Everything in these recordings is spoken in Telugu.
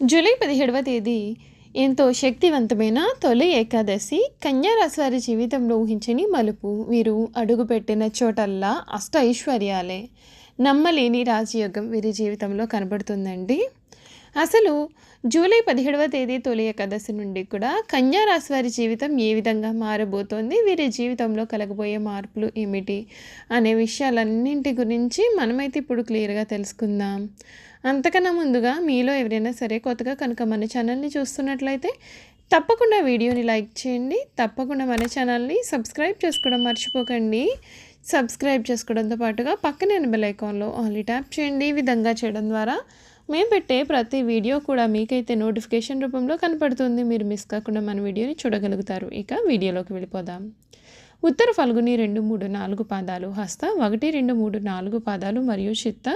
జూలై పదిహేడవ తేదీ ఎంతో శక్తివంతమైన తొలి ఏకాదశి కన్యారాశి వారి జీవితంలో ఊహించని మలుపు. వీరు అడుగుపెట్టిన చోటల్లా అష్ట ఐశ్వర్యాలే. నమ్మలేని రాజయోగం వీరి జీవితంలో కనబడుతుందండి. అసలు జూలై పదిహేడవ తేదీ తొలి ఏకాదశి నుండి కూడా కన్యా రాశి వారి జీవితం ఏ విధంగా మారబోతోంది? వీరి జీవితంలో కలగబోయే మార్పులు ఏమిటి? అనే విషయాలన్నింటి గురించి మనమైతే ఇప్పుడు క్లియర్గా తెలుసుకుందాం. అంతకన్నా ముందుగా మీలో ఎవరైనా సరే కొత్తగా కనుక మన ఛానల్ని చూస్తున్నట్లయితే తప్పకుండా వీడియోని లైక్ చేయండి. తప్పకుండా మన ఛానల్ని సబ్స్క్రైబ్ చేసుకోవడం మర్చిపోకండి. సబ్స్క్రైబ్ చేసుకోవడంతో పాటుగా పక్కనే బెల్ ఐకాన్లో ఆల్ ట్యాప్ చేయండి. ఈ విధంగా చేయడం ద్వారా మేము పెట్టే ప్రతి వీడియో కూడా మీకైతే నోటిఫికేషన్ రూపంలో కనపడుతుంది. మీరు మిస్ కాకుండా మన వీడియోని చూడగలుగుతారు. ఇక వీడియోలోకి వెళ్ళిపోదాం. ఉత్తర ఫల్గుని రెండు మూడు నాలుగు పాదాలు హస్త ఒకటి రెండు మూడు నాలుగు పాదాలు మరియు చిత్త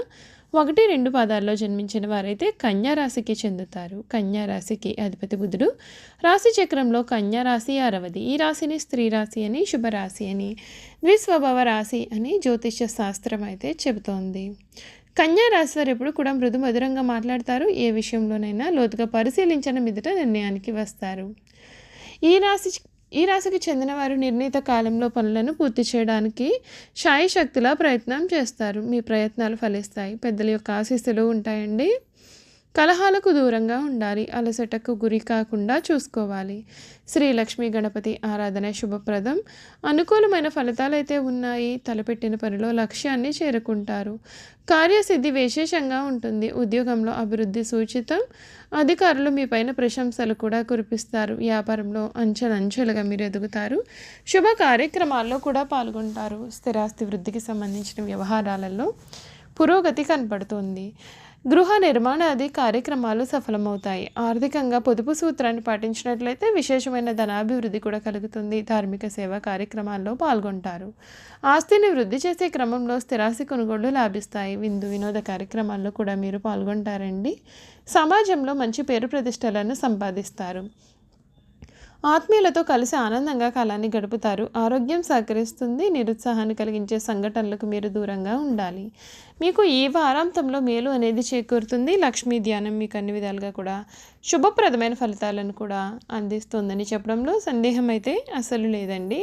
ఒకటి రెండు పాదాల్లో జన్మించిన వారైతే కన్యా రాశికి చెందుతారు. కన్యారాశికి అధిపతి బుధుడు. రాశి చక్రంలో కన్యా రాశి ఈ రాశిని స్త్రీ రాశి అని శుభరాశి అని ద్విస్వభావ రాశి అని జ్యోతిష్య శాస్త్రం అయితే చెబుతోంది. కన్యా రాశి వారు ఎప్పుడు కూడా మృదు మధురంగా మాట్లాడతారు. ఏ విషయంలోనైనా లోతుగా పరిశీలించిన మీదట నిర్ణయానికి వస్తారు. ఈ రాశి ఈ రాశికి చెందిన వారు నిర్ణీత కాలంలో పనులను పూర్తి చేయడానికి శాయశక్తిలా ప్రయత్నం చేస్తారు. మీ ప్రయత్నాలు ఫలిస్తాయి. పెద్దల యొక్క ఆశీస్సులు ఉంటాయండి. కలహాలకు దూరంగా ఉండాలి. అలసటకు గురి కాకుండా చూసుకోవాలి. శ్రీ లక్ష్మీ గణపతి ఆరాధన శుభప్రదం. అనుకూలమైన ఫలితాలు అయితే ఉన్నాయి. తలపెట్టిన పనిలో లక్ష్యాన్ని చేరుకుంటారు. కార్యసిద్ధి విశేషంగా ఉంటుంది. ఉద్యోగంలో అభివృద్ధి సూచితం. అధికారులు మీ పైన ప్రశంసలు కూడా కురిపిస్తారు. వ్యాపారంలో అంచెలంచెలుగా మీరు ఎదుగుతారు. శుభ కార్యక్రమాల్లో కూడా పాల్గొంటారు. స్థిరాస్తి వృద్ధికి సంబంధించిన వ్యవహారాలలో పురోగతి కనపడుతుంది. గృహ నిర్మాణాది కార్యక్రమాలు సఫలమవుతాయి. ఆర్థికంగా పొదుపు సూత్రాన్ని పాటించినట్లయితే విశేషమైన ధనాభివృద్ధి కూడా కలుగుతుంది. ధార్మిక సేవా కార్యక్రమాల్లో పాల్గొంటారు. ఆస్తిని వృద్ధి చేసే క్రమంలో స్థిరాస్తి కొనుగోళ్ళు లాభిస్తాయి. విందు వినోద కార్యక్రమాల్లో కూడా మీరు పాల్గొంటారండి. సమాజంలో మంచి పేరు ప్రతిష్టలను సంపాదిస్తారు. ఆత్మీయులతో కలిసి ఆనందంగా కాలాన్ని గడుపుతారు. ఆరోగ్యం సహకరిస్తుంది. నిరుత్సాహాన్ని కలిగించే సంఘటనలకు మీరు దూరంగా ఉండాలి. మీకు ఈ వారాంతంలో మేలు అనేది చేకూరుతుంది. లక్ష్మీ ధ్యానం మీకు అన్ని విధాలుగా కూడా శుభప్రదమైన ఫలితాలను కూడా అందిస్తుందని చెప్పడంలో సందేహం అయితే అసలు లేదండి.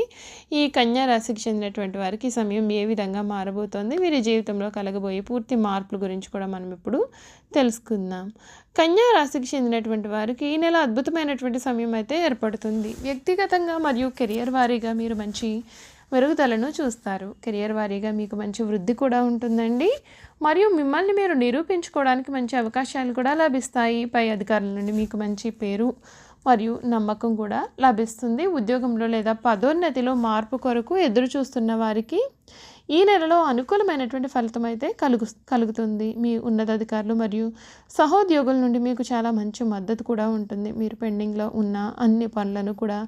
ఈ కన్యా రాశికి చెందినటువంటి వారికి సమయం ఏ విధంగా మారబోతోంది? వీరి జీవితంలో కలగబోయే పూర్తి మార్పుల గురించి కూడా మనం ఇప్పుడు తెలుసుకుందాం. కన్యా రాశికి చెందినటువంటి వారికి ఈ నెల అద్భుతమైనటువంటి సమయం అయితే ఏర్పడుతుంది. వ్యక్తిగతంగా మరియు కెరియర్ వారీగా మీరు మంచి మెరుగుదలను చూస్తారు. కెరియర్ వారీగా మీకు మంచి వృద్ధి కూడా ఉంటుందండి. మరియు మిమ్మల్ని మీరు నిరూపించుకోవడానికి మంచి అవకాశాలు కూడా లభిస్తాయి. పై అధికారుల నుండి మీకు మంచి పేరు మరియు నమ్మకం కూడా లభిస్తుంది. ఉద్యోగంలో లేదా పదోన్నతిలో మార్పు కొరకు ఎదురు చూస్తున్న వారికి ఈ నెలలో అనుకూలమైనటువంటి ఫలితం అయితే కలుగు కలుగుతుంది. మీ ఉన్నతాధికారులు మరియు సహోద్యోగుల నుండి మీకు చాలా మంచి మద్దతు కూడా ఉంటుంది. మీరు పెండింగ్లో ఉన్న అన్ని పనులను కూడా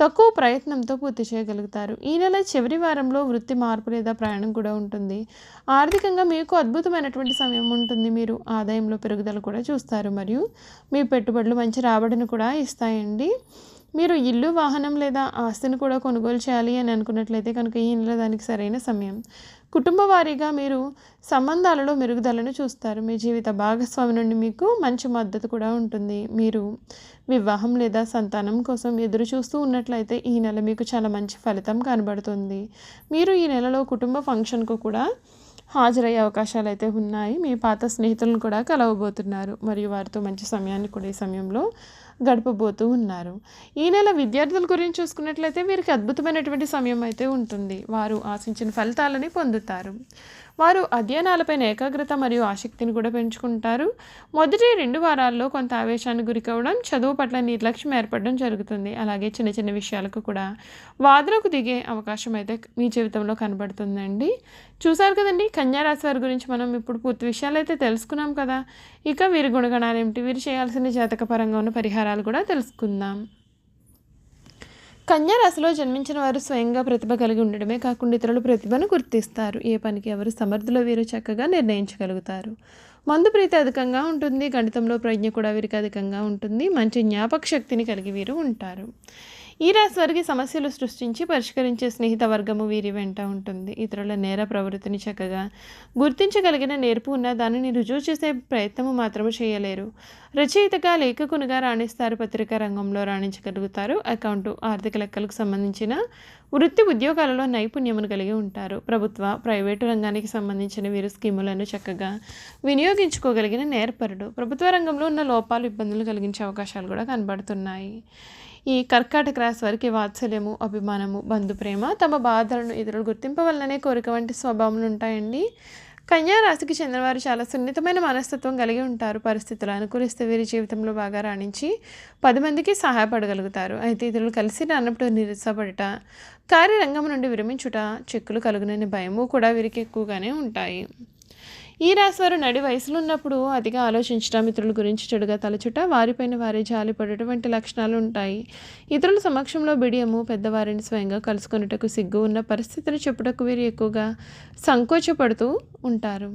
తక్కువ ప్రయత్నంతో పూర్తి చేయగలుగుతారు. ఈ నెల చివరి వారంలో వృత్తి మార్పు లేదా ప్రయాణం కూడా ఉంటుంది. ఆర్థికంగా మీకు అద్భుతమైనటువంటి సమయం ఉంటుంది. మీరు ఆదాయంలో పెరుగుదల కూడా చూస్తారు. మరియు మీ పెట్టుబడులు మంచి రాబడిని కూడా ఇస్తాయండి. మీరు ఇల్లు వాహనం లేదా ఆస్తిని కూడా కొనుగోలు చేయాలి అని అనుకున్నట్లయితే కనుక ఈ నెల దానికి సరైన సమయం. కుటుంబ వారీగా మీరు సంబంధాలలో మెరుగుదలను చూస్తారు. మీ జీవిత భాగస్వామి నుండి మీకు మంచి మద్దతు కూడా ఉంటుంది. మీరు వివాహం లేదా సంతానం కోసం ఎదురు చూస్తూ ఉన్నట్లయితే ఈ నెల మీకు చాలా మంచి ఫలితం కనబడుతుంది. మీరు ఈ నెలలో కుటుంబ ఫంక్షన్కు కూడా హాజరయ్యే అవకాశాలు అయితే ఉన్నాయి. మీ పాత స్నేహితులను కూడా కలవబోతున్నారు. మరియు వారితో మంచి సమయాన్ని కూడా ఈ సమయంలో గడపబోతూ ఉన్నారు. ఈ నెల విద్యార్థుల గురించి చూసుకున్నట్లయితే వీరికి అద్భుతమైనటువంటి సమయం అయితే ఉంటుంది. వారు ఆశించిన ఫలితాలని పొందుతారు. వారు అధ్యయనాలపై ఏకాగ్రత మరియు ఆసక్తిని కూడా పెంచుకుంటారు. మొదటి రెండు వారాల్లో కొంత ఆవేశానికి గురికవడం చదువు పట్ల నిర్లక్ష్యం ఏర్పడడం జరుగుతుంది. అలాగే చిన్న చిన్న విషయాలకు కూడా వాదనకు దిగే అవకాశం అయితే మీ జీవితంలో కనబడుతుందండి. చూసారు కదండి కన్యారాశి వారి గురించి మనం ఇప్పుడు పూర్తి విషయాలు అయితే తెలుసుకున్నాం కదా. ఇక వీరి గుణగణాలు ఏమిటి? వీరు చేయాల్సిన జాతకపరంగా ఉన్న పరిహారాలు కూడా తెలుసుకుందాం. కన్యా రాశిలో జన్మించిన వారు స్వయంగా ప్రతిభ కలిగి ఉండడమే కాకుండా ఇతరులు ప్రతిభను గుర్తిస్తారు. ఏ పనికి ఎవరు సమర్థులో వీరు చక్కగా నిర్ణయించగలుగుతారు. మందు ప్రీతి అధికంగా ఉంటుంది. గణితంలో ప్రజ్ఞ కూడా వీరికి అధికంగా ఉంటుంది. మంచి జ్ఞాపక శక్తిని కలిగి వీరు ఉంటారు. ఈ రాశి వారికి సమస్యలు సృష్టించి పరిష్కరించే స్నేహిత వర్గము వీరి వెంట ఉంటుంది. ఇతరుల నేర ప్రవృత్తిని చక్కగా గుర్తించగలిగిన నేర్పు ఉన్న దానిని రుజువు చేసే ప్రయత్నము మాత్రము చేయలేరు. రచయితగా లేఖకునిగా రాణిస్తారు. పత్రికా రంగంలో రాణించగలుగుతారు. అకౌంటు ఆర్థిక లెక్కలకు సంబంధించిన వృత్తి ఉద్యోగాలలో నైపుణ్యమును కలిగి ఉంటారు. ప్రభుత్వ ప్రైవేటు రంగానికి సంబంధించిన వీరు స్కీములను చక్కగా వినియోగించుకోగలిగిన నేర్పరుడు. ప్రభుత్వ రంగంలో ఉన్న లోపాలు ఇబ్బందులు కలిగించే అవకాశాలు కూడా కనబడుతున్నాయి. ఈ కర్కాటక రాశి వారికి వాత్సల్యము అభిమానము బంధు ప్రేమ తమ బాధలను ఇతరులు గుర్తింపవలననే కోరిక వంటి స్వభావములు ఉంటాయండి. కన్యా రాశికి చెందినవారు చాలా సున్నితమైన మనస్తత్వం కలిగి ఉంటారు. పరిస్థితులు అనుకూలిస్తే వీరి జీవితంలో బాగా రాణించి పది మందికి సహాయపడగలుగుతారు. అయితే ఇతరులు కలిసి రానప్పుడు నిరుత్సాహపడట కార్యరంగం నుండి విరమించుట చెక్కులు కలుగునని భయము కూడా వీరికి ఎక్కువగానే ఉంటాయి. ఈ రాశివారు నడి వయసులో ఉన్నప్పుడు అతిగా ఆలోచించడం ఇతరుల గురించి చెడుగా తలచుట వారిపైన వారి జాలిపడటం వంటి లక్షణాలు ఉంటాయి. ఇతరుల సమక్షంలో బిడియము పెద్దవారిని స్వయంగా కలుసుకున్నటకు సిగ్గు ఉన్న పరిస్థితిని చెప్పుటకు వీరు ఎక్కువగా సంకోచపడుతూ ఉంటారు.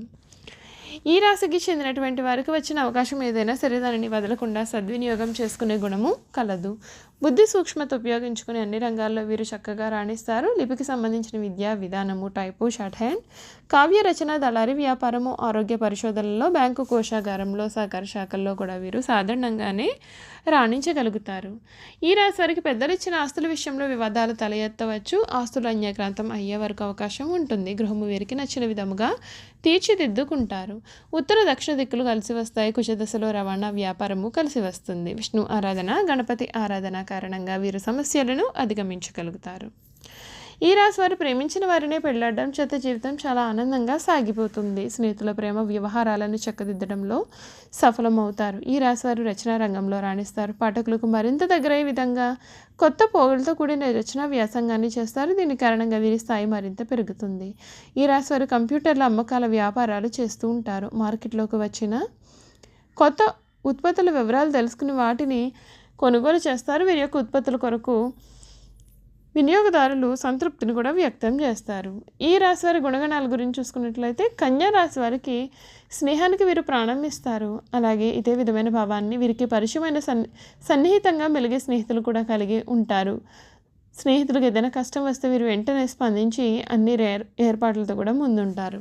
ఈ రాశికి చెందినటువంటి వారికి వచ్చిన అవకాశం ఏదైనా సరే దానిని వదలకుండా సద్వినియోగం చేసుకునే గుణము కలదు. బుద్ధి సూక్ష్మత ఉపయోగించుకునే అన్ని రంగాల్లో వీరు చక్కగా రాణిస్తారు. లిపికి సంబంధించిన విద్య విధానము టైపు షార్ట్ హ్యాండ్ కావ్య రచన దళారి వ్యాపారము ఆరోగ్య పరిశోధనలో బ్యాంకు కోశాగారంలో సహకార శాఖల్లో కూడా వీరు సాధారణంగానే రాణించగలుగుతారు. ఈ రాశి వారికి పెద్దలు ఇచ్చిన ఆస్తుల విషయంలో వివాదాలు తల ఎత్తవచ్చు ఆస్తులు అన్యక్రాంతం అయ్యే వరకు అవకాశం ఉంటుంది. గృహము వీరికి నచ్చిన విధముగా తీర్చిదిద్దుకుంటారు. ఉత్తర దక్షిణ దిక్కులు కలిసి వస్తాయి. కుశదశలో రవాణా వ్యాపారము కలిసి వస్తుంది. విష్ణు ఆరాధన గణపతి ఆరాధన కారణంగా వీరు సమస్యలను అధిగమించగలుగుతారు. ఈ రాశి వారు ప్రేమించిన వారినే పెళ్ళాడడం చేత జీవితం చాలా ఆనందంగా సాగిపోతుంది. స్నేహితుల ప్రేమ వ్యవహారాలను చక్కదిద్దడంలో సఫలమవుతారు. ఈ రాశి వారు రచనా రంగంలో రాణిస్తారు. పాఠకులకు మరింత దగ్గరయ్యే విధంగా కొత్త పోగులతో కూడిన రచనా వ్యాసంగాన్ని చేస్తారు. దీని కారణంగా వీరి స్థాయి మరింత పెరుగుతుంది. ఈ రాశి వారు కంప్యూటర్ల అమ్మకాల వ్యాపారాలు చేస్తూ ఉంటారు. మార్కెట్లోకి వచ్చిన కొత్త ఉత్పత్తుల వివరాలు తెలుసుకుని వాటిని కొనుగోలు చేస్తారు. వీరి యొక్క ఉత్పత్తుల కొరకు వినియోగదారులు సంతృప్తిని కూడా వ్యక్తం చేస్తారు. ఈ రాశి వారి గుణగణాల గురించి చూసుకున్నట్లయితే కన్యా రాశి వారికి స్నేహానికి వీరు ప్రాణం ఇస్తారు. అలాగే ఇదే విధమైన భావాన్ని వీరికి పరిచయమైన సన్ సన్నిహితంగా మెలిగే స్నేహితులు కూడా కలిగి ఉంటారు. స్నేహితులకు ఏదైనా కష్టం వస్తే వీరు వెంటనే స్పందించి అన్ని ఏర్పాట్లతో కూడా ముందుంటారు.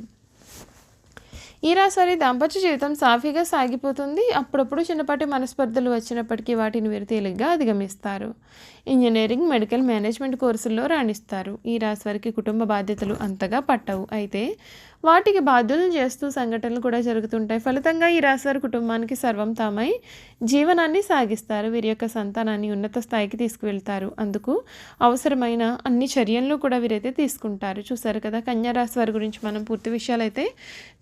ఈ రాశి దాంపత్య జీవితం సాఫీగా సాగిపోతుంది. అప్పుడప్పుడు చిన్నపాటి మనస్పర్ధలు వచ్చినప్పటికీ వాటిని వీరు తేలిగ్గా అధిగమిస్తారు. ఇంజనీరింగ్ మెడికల్ మేనేజ్మెంట్ కోర్సుల్లో రాణిస్తారు. ఈ రాశి వారికి కుటుంబ బాధ్యతలు అంతగా పట్టవు. అయితే వాటికి బాధ్యులను చేస్తూ సంఘటనలు కూడా జరుగుతుంటాయి. ఫలితంగా ఈ రాశివారి కుటుంబానికి సర్వం తామై జీవనాన్ని సాగిస్తారు. వీరి యొక్క సంతానాన్ని ఉన్నత స్థాయికి తీసుకువెళ్తారు. అందుకు అవసరమైన అన్ని చర్యలను కూడా వీరైతే తీసుకుంటారు. చూసారు కదా కన్యా రాశి వారి గురించి మనం పూర్తి విషయాలు అయితే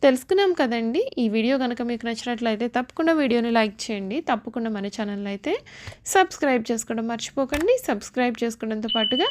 తెలుసుకున్నాం కదండి. ఈ వీడియో కనుక మీకు నచ్చినట్లయితే తప్పకుండా వీడియోని లైక్ చేయండి. తప్పకుండా మన ఛానల్ అయితే సబ్స్క్రైబ్ చేసుకోవడం మర్చిపోకండి. సబ్స్క్రైబ్ చేసుకోవడంతో పాటుగా